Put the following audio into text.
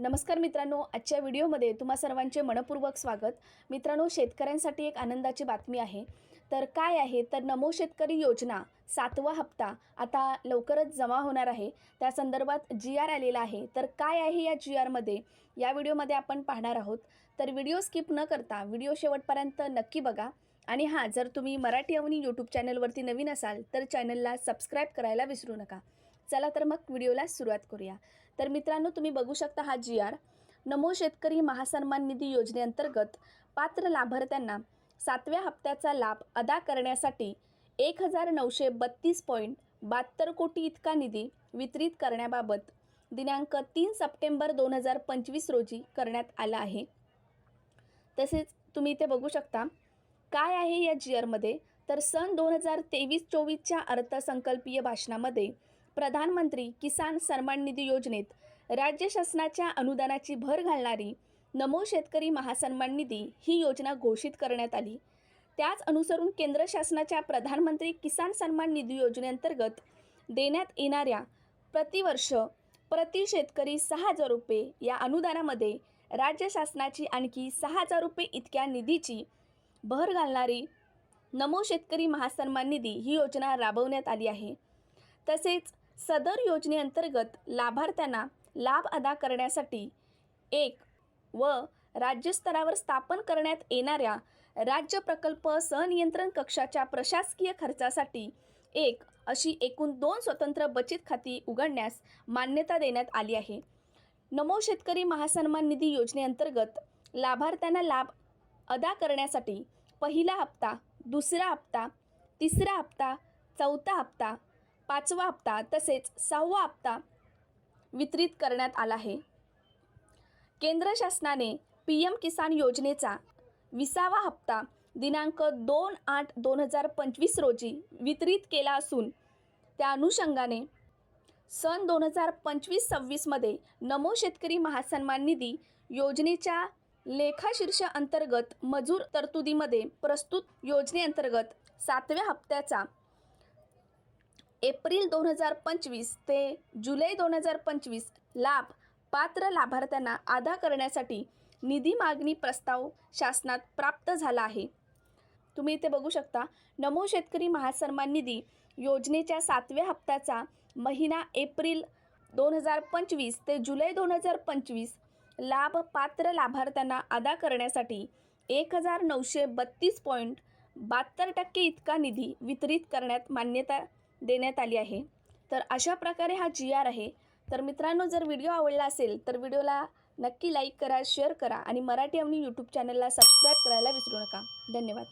नमस्कार मित्रांनो आजच्या व्हिडिओमध्ये तुम्हा सर्वांचे मनपूर्वक स्वागत. मित्रांनो शेतकऱ्यांसाठी एक आनंदाची बातमी आहे. तर काय आहे? तर नमो शेतकरी योजना सातवा हप्ता आता लवकरच जमा होणार आहे. त्या संदर्भात जी आर आलेला आहे. तर काय आहे या जी आरमध्ये या व्हिडिओमध्ये आपण पाहणार आहोत. तर व्हिडिओ स्किप न करता व्हिडिओ शेवटपर्यंत नक्की बघा. आणि हां जर तुम्ही मराठी अवनी यूट्यूब चॅनलवरती नवीन असाल तर चॅनलला सबस्क्राईब करायला विसरू नका. चला तर मग व्हिडिओला सुरुवात करूया. तर मित्रांनो तुम्ही बघू शकता हा जी आर. नमो शेतकरी महासन्मान निधी योजनेअंतर्गत पात्र लाभार्थ्यांना सातव्या हप्त्याचा लाभ अदा करण्यासाठी एक हजार नऊशे बत्तीस पॉईंट बहात्तर कोटी इतका निधी वितरित करण्याबाबत दिनांक तीन सप्टेंबर दोन हजार पंचवीस रोजी करण्यात आला आहे. तसेच तुम्ही इथे बघू शकता काय आहे या जी आरमध्ये तर सन दोन हजार तेवीस चोवीसच्या अर्थसंकल्पीय भाषणामध्ये प्रधानमंत्री किसान सन्मान निधी योजनेत राज्य शासनाच्या अनुदानाची भर घालणारी नमो शेतकरी महासन्मान निधी ही योजना घोषित करण्यात आली. त्याच अनुसरून केंद्र शासनाच्या प्रधानमंत्री किसान सन्मान निधी योजनेअंतर्गत देण्यात येणाऱ्या प्रतिवर्ष प्रति शेतकरी सहा हजार रुपये या अनुदानामध्ये राज्य शासनाची आणखी सहा हजार रुपये इतक्या निधीची भर घालणारी नमो शेतकरी महासन्मान निधी ही योजना राबवण्यात आली आहे. तसेच सदर योजनेअंतर्गत लाभार्थ्यांना लाभ अदा करण्यासाठी एक व राज्यस्तरावर स्थापन करण्यात येणाऱ्या राज्य प्रकल्प सनियंत्रण कक्षाच्या प्रशासकीय खर्चासाठी एक अशी एकूण दोन स्वतंत्र बचत खाती उघडण्यास मान्यता देण्यात आली आहे. नमो शेतकरी महासन्मान निधी योजनेअंतर्गत लाभार्थ्यांना लाभ अदा करण्यासाठी पहिला हप्ता दुसरा हप्ता तिसरा हप्ता चौथा हप्ता पाचवा हप्ता तसेच सहावा हप्ता वितरित करण्यात आला आहे. केंद्र शासनाने पी एम किसान योजनेचा विसावा हप्ता दिनांक दोन आठ दोन हजार पंचवीस रोजी वितरित केला असून त्या अनुषंगाने सन दोन हजार पंचवीस सव्वीसमध्ये नमो शेतकरी महासन्मान निधी योजनेच्या लेखाशीर्ष अंतर्गत मजूर तरतुदीमध्ये प्रस्तुत योजनेअंतर्गत सातव्या हप्त्याचा एप्रिल दोन हजार पंचवीस ते जुलै दोन हजार पंचवीस लाभ पात्र लाभार्थ्यांना अदा करण्यासाठी निधी मागणी प्रस्ताव शासनात प्राप्त झाला आहे. तुम्ही इथे बघू शकता नमो शेतकरी महासन्मान निधी योजनेच्या सातव्या हप्त्याचा महिना एप्रिल दोन हजार पंचवीस ते जुलै दोन हजार पंचवीस लाभ पात्र लाभार्थ्यांना अदा करण्यासाठी एक हजार नऊशे बत्तीस पॉईंट बहात्तर टक्के इतका निधी वितरित करण्यात मान्यता देण्यात आली आहे. तर अशा प्रकारे हा जी आर आहे. तर मित्रांनो जर व्हिडिओ आवडला असेल तर व्हिडिओला नक्की लाईक करा शेअर करा आणि मराठी आम्ही यूट्यूब चॅनलला सबस्क्राईब करायला विसरू नका. धन्यवाद.